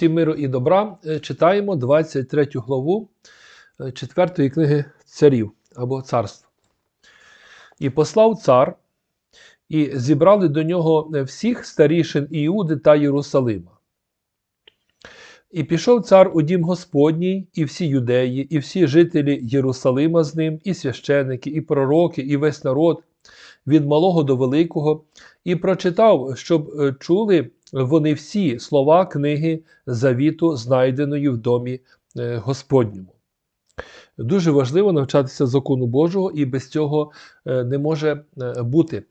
Всім миру і добра Е, читаємо 23 главу 4 книги царів або царств. І послав цар, і зібрали до нього е, всіх старішин Іуди та Єрусалима. І пішов цар у дім Господній, і всі юдеї, і всі жителі Єрусалима з ним, і священики, і пророки, і весь народ, від малого до великого, і прочитав, щоб е, чули вони всі слова книги завіту, знайденої в домі е, Господньому. Дуже важливо навчатися закону Божого, і без цього е, не може е, бути.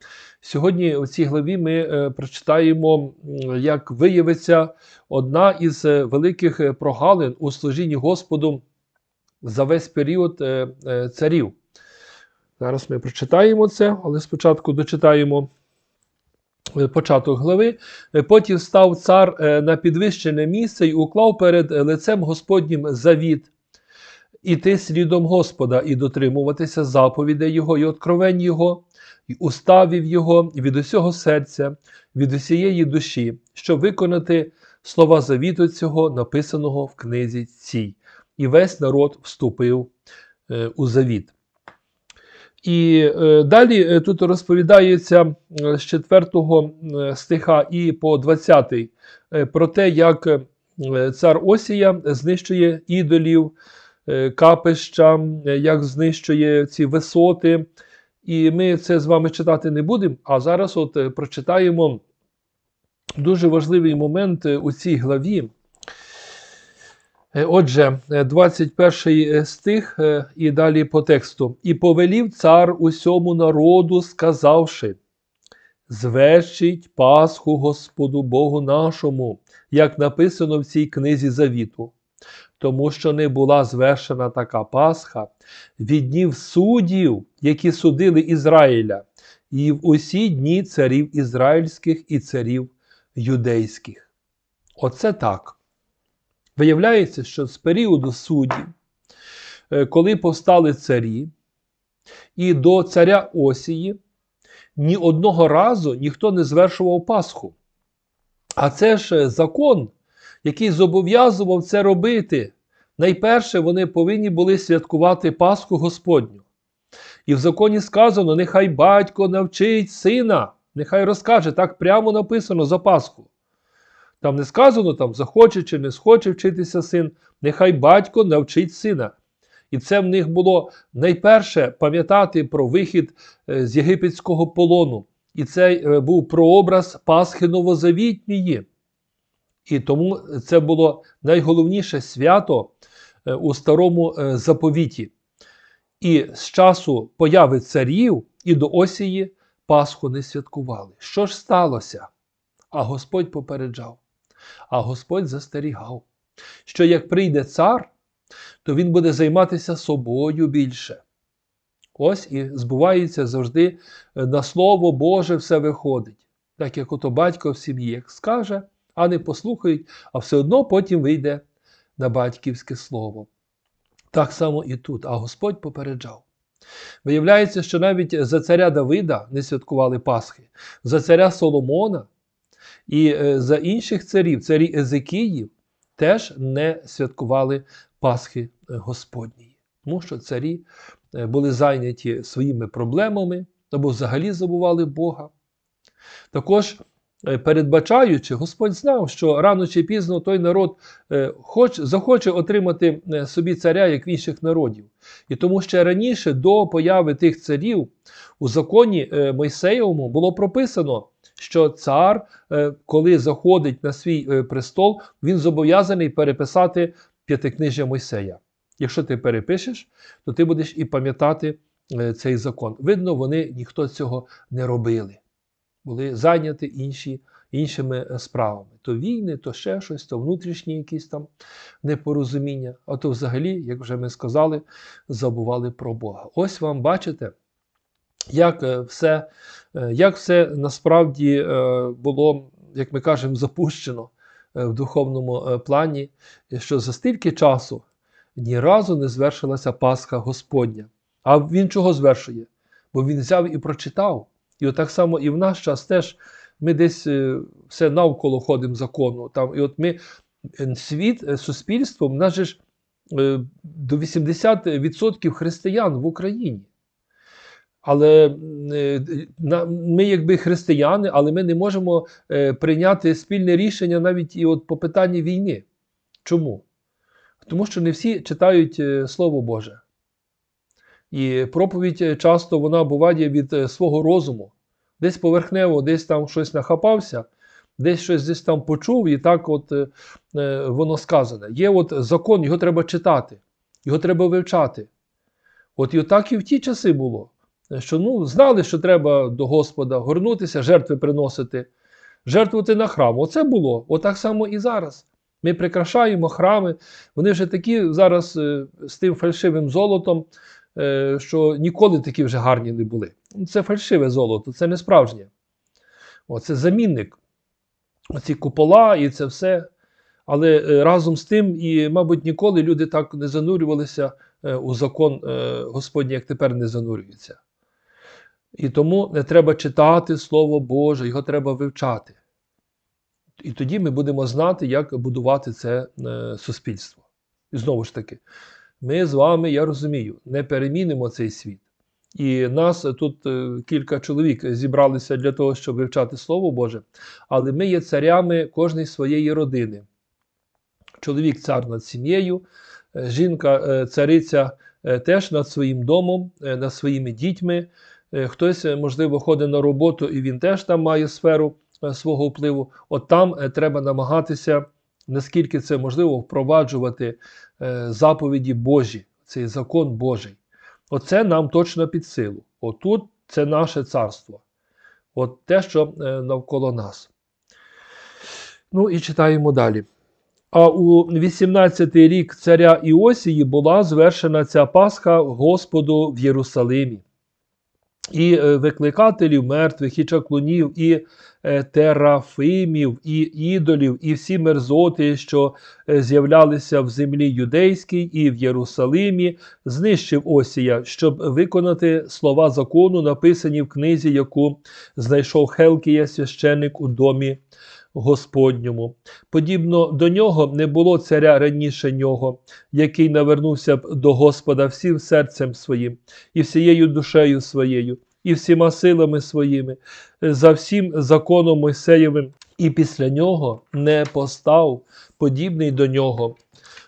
Сьогодні у цій главі ми прочитаємо, як виявиться одна із великих прогалин у служінні Господу за весь період царів. Зараз ми прочитаємо це, але спочатку дочитаємо початок глави. Е, Потім став цар е, на підвищене місце і уклав перед е, лицем Господнім завіт. Іти слідом Господа і дотримуватися заповідей Його і откровень Його, і уставів Його від усього серця, від усієї душі, щоб виконати слова завіту цього, написаного в книзі цій. І весь народ вступив е, у завіт. І е, далі е, тут розповідається е, з 4 е, стиха і по 20 е, про те, як цар Осія знищує ідолів, капища, як знищує ці висоти. І ми це з вами читати не будемо. А зараз от прочитаємо дуже важливий момент у цій главі. Е, Отже, е, 21 стих е, і далі по тексту. І повелів цар усьому народу, сказавши: Звершіть Пасху Господу Богу нашому, як написано в цій книзі завіту. Тому що не була звершена така Пасха від днів суддів, які судили Ізраїля, і в усі дні царів ізраїльських і царів юдейських. Оце так. Виявляється, що з періоду суддів, е, коли повстали царі, і до царя Осії ні одного разу ніхто не звершував Пасху. А це ж е, закон, який зобов'язував це робити. Найперше вони повинні були святкувати Пасху Господню. І в законі сказано: нехай батько навчить сина, нехай розкаже, так прямо написано за Пасху. Там не сказано, там захоче чи не схоче вчитися син, нехай батько навчить сина. І це в них було найперше пам'ятати про вихід е, з єгипетського полону. І це е, був прообраз Пасхи Новозавітньої. І тому це було найголовніше свято е, у старому заповіті. І з часу появи царів і до осії Пасху не святкували. Що ж сталося? А Господь попереджав, а Господь застерігав, що як прийде цар, то він буде займатися собою більше. Ось і збувається завжди е, на Слово Боже все виходить. Так як ото батько в сім'ї як скаже, а не послухають, а все одно потім вийде на батьківське слово. Так само і тут, а Господь попереджав. Виявляється, що навіть за царя Давида не святкували Пасхи, за царя Соломона і е, за інших царів, царі Езекіїв, теж не святкували Пасхи е, Господньої. Тому що царі е, були зайняті своїми проблемами або взагалі забували Бога. Також передбачаючи, Господь знав, що рано чи пізно той народ хоч, захоче отримати собі царя, як в інших народів. І тому ще раніше, до появи тих царів, у законі Мойсеєвому було прописано, що цар, е, коли заходить на свій е, престол, він зобов'язаний переписати п'ятикнижжя Мойсея. Якщо ти перепишеш, то ти будеш і пам'ятати е, цей закон. Видно, вони ніхто цього не робили були зайняті інші, іншими справами. То війни, то ще щось, то внутрішні якісь там непорозуміння, а то взагалі, як вже ми сказали, забували про Бога. Ось вам бачите, як е, все, е, як все насправді е, було, як ми кажемо, запущено в духовному плані, що за стільки часу ні разу не звершилася Пасха Господня. А він чого звершує? Бо він взяв і прочитав. І от так само і в наш час теж ми десь все навколо ходимо закону. Там, і от ми світ, суспільство, в нас же ж до 80% християн в Україні. Але е, ми, якби християни, але ми не можемо е, прийняти спільне рішення навіть і от по питанні війни. Чому? Тому що не всі читають е, Слово Боже. І проповідь часто вона буває від свого розуму. Десь поверхнево, десь там щось нахапався, десь щось десь там почув, і так от воно сказане. Є от закон, його треба читати, його треба вивчати. От і так і в ті часи було. Що ну, знали, що треба до Господа горнутися, жертви приносити, жертвувати на храм. Оце було. Отак само і зараз. Ми прикрашаємо храми. Вони вже такі зараз е, з тим фальшивим золотом, е, що ніколи такі вже гарні не були. Це фальшиве золото, це не справжнє. Оце замінник. Оці купола і це все. Але е, разом з тим, і, мабуть, ніколи люди так не занурювалися у закон е, Господній, як тепер не занурюються. І тому не треба читати Слово Боже, його треба вивчати. І тоді ми будемо знати, як будувати це е, суспільство. І знову ж таки, ми з вами, я розумію, не перемінимо цей світ. І нас тут е, кілька чоловік зібралися для того, щоб вивчати Слово Боже, але ми є царями кожної своєї родини. Чоловік цар над сім'єю, е, жінка цариця теж над своїм домом, над своїми дітьми. Е, Хтось, е, можливо, ходить на роботу, і він теж там має сферу е, свого впливу. От там треба намагатися, наскільки це можливо, впроваджувати заповіді Божі, цей закон Божий. Оце нам точно під силу. Отут це наше царство. От те, що навколо нас. Ну і читаємо далі. А у 18-й рік царя Іосії була звершена ця Пасха Господу в Єрусалимі. І е, викликателів мертвих, і чаклунів, і е, терафимів, і ідолів, і всі мерзоти, що е, з'являлися в землі юдейській і в Єрусалимі, знищив Осія, щоб виконати слова закону, написані в книзі, яку знайшов Хелкія, священник у домі Господньому. Подібно до нього не було царя раніше нього, який навернувся б до Господа всім серцем своїм, і всією душею своєю, і всіма силами своїми, за всім законом Мойсеєвим, і після нього не постав подібний до нього.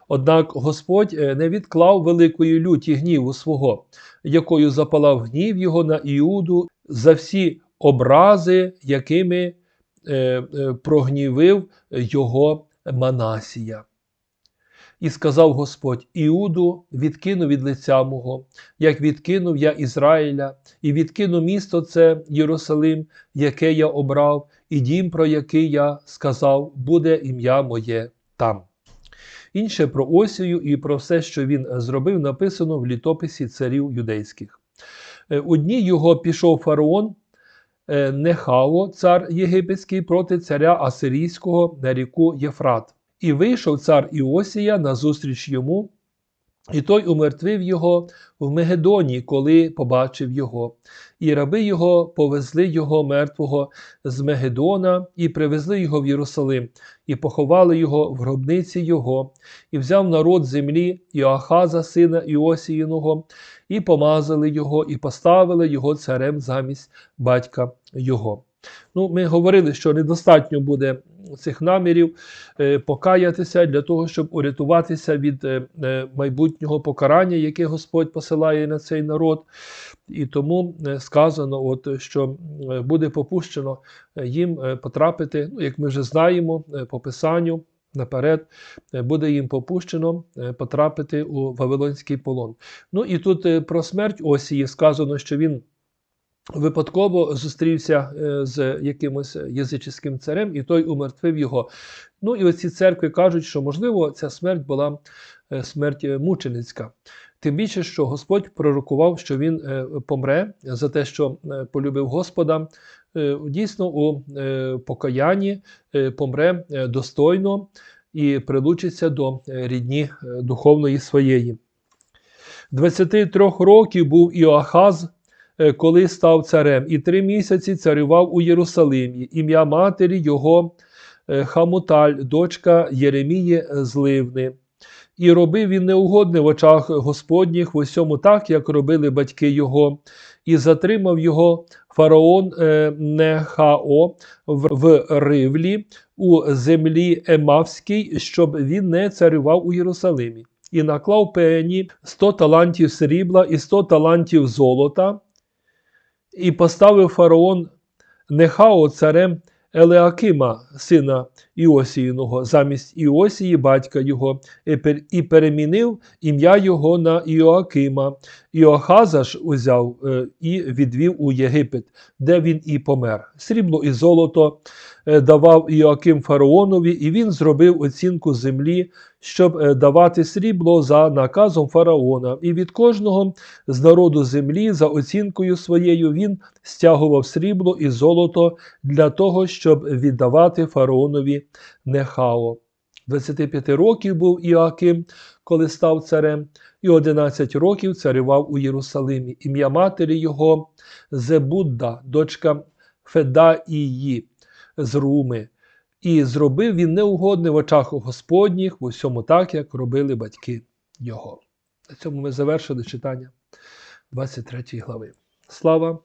Однак Господь е, не відклав великої люті гніву свого, якою запалав гнів його на Іуду за всі образи, якими прогнівив його Манасія. І сказав Господь: Іуду відкину від лиця мого, як відкинув я Ізраїля, і відкину місто це Єрусалим, яке я обрав, і дім, про який я сказав, буде ім'я моє там. Інше про Осію і про все, що він зробив, написано в літописі царів юдейських. Е, У дні його пішов фараон е, Нехао, цар єгипетський, проти царя Асирійського на ріку Єфрат. І вийшов цар Іосія назустріч йому, і той умертвив його в Мегедоні, коли побачив його. І раби його повезли його мертвого з Мегедона і привезли його в Єрусалим, і поховали його в гробниці його, і взяв народ землі Іоахаза, сина Іосіїного, і помазали його, і поставили його царем замість батька його. Ну, Ми говорили, що недостатньо буде цих намірів е, покаятися для того, щоб урятуватися від е, е, майбутнього покарання, яке Господь посилає на цей народ. І тому сказано, от, що буде попущено їм потрапити, ну, як ми вже знаємо, по Писанню. Наперед буде їм попущено потрапити у Вавилонський полон. Ну і тут про смерть Осії сказано, що він випадково зустрівся е, з якимось язичським царем, і той умертвив його. Ну і оці церкви кажуть, що можливо ця смерть була е, смерть е, мученицька. Тим більше, що Господь пророкував, що він помре за те, що полюбив Господа. Дійсно, у покаянні помре достойно і прилучиться до рідні духовної своєї. 23 років був Іоахаз, коли став царем, і три місяці царював у Єрусалимі. Ім'я матері його е, Хамуталь, дочка Єремії з Ливни. І робив він неугодне в очах Господніх в усьому так, як робили батьки його, і затримав його фараон е, Нехао в Ривлі у землі Емавській, щоб він не царював у Єрусалимі, і наклав пені 100 талантів срібла і 100 талантів золота, і поставив фараон Нехао царем Елеакима, сина Іосіїного, замість Іосії, батька його, і перемінив ім'я його на Іоакима. Іохаза ж узяв е, і відвів у Єгипет, де він і помер. Срібло і золото давав Іоаким фараонові, і він зробив оцінку землі, щоб е, давати срібло за наказом фараона. І від кожного з народу землі за оцінкою своєю він стягував срібло і золото для того, щоб віддавати фараонові Нехао. 25 років був Іоаким, коли став царем, і 11 років царював у Єрусалимі. Ім'я матері його Зебудда, дочка Федаїї з Руми. І зробив він неугодне в очах Господніх в усьому так, як робили батьки його. На цьому ми завершили читання 23 глави. Слава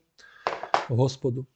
Господу!